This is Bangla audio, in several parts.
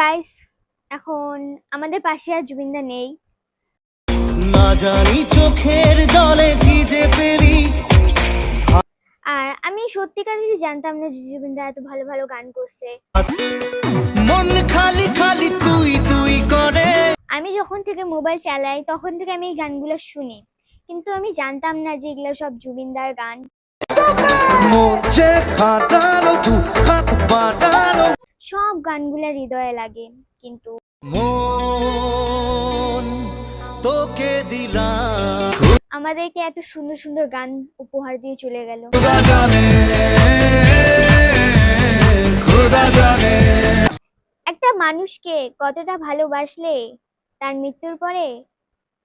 গাইস এখন আমাদের পাশে আর জুবিনদা নেই। না জানি চোখের জলে পেরি আর আমি সত্যিকারেরই জানতাম না যে জুবিনদা এত ভালো ভালো গান করছে। মন খালি খালি তুই তুই করে। আমি যখন থেকে মোবাইল চালাই তখন থেকে আমি এই গানগুলো শুনি। কিন্তু আমি জানতাম না যে এগুলো সব জুবিনদার গান। গানগুলো হৃদয়ে লাগে কিন্তু তোকে দিলাম। আমাদেরকে এত সুন্দর সুন্দর গান উপহার দিয়ে চলে গেল। জানে জানে। একটা মানুষকে কতটা ভালোবাসলে তার মৃত্যুর পরে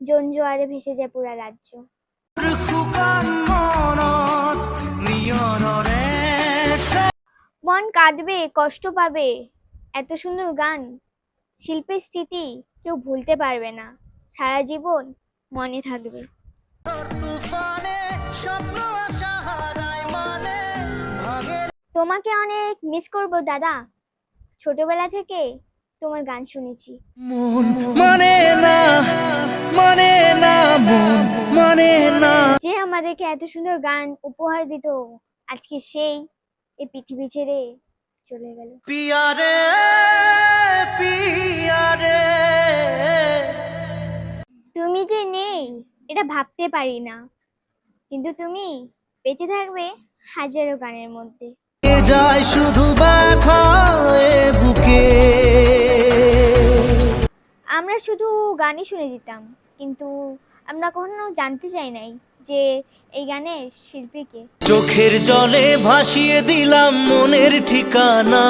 জঞ্জোয়ারে ভেসে যায় পুরা রাজ্য। মন কাঁদবে কষ্ট পাবে এত সুন্দর গান। শিল্পের স্মৃতি কেউ ভুলতে পারবে না। সারা জীবন মনে থাকবে। মানে তোমাকে অনেক মিস করব দাদা। ছোটবেলা থেকে তোমার গান শুনেছি। মন মানে না মানে না মন মানে না। যে আমাদেরকে এত সুন্দর গান উপহার দিত আজকে সেই এই পৃথিবী ছেড়ে চলে গেল। পিয়ারে এটা ভাবতে পারি না। কিন্তু তুমি বেঁচে থাকবে হাজারো গানের মধ্যে। যায় শুধু বুকে? আমরা শুধু গানই শুনে যেতাম কিন্তু আমরা কখনো জানতে চাই নাই যে এই গানের শিল্পীকে। চোখের জলে ভাসিয়ে দিলাম মনের ঠিকানা।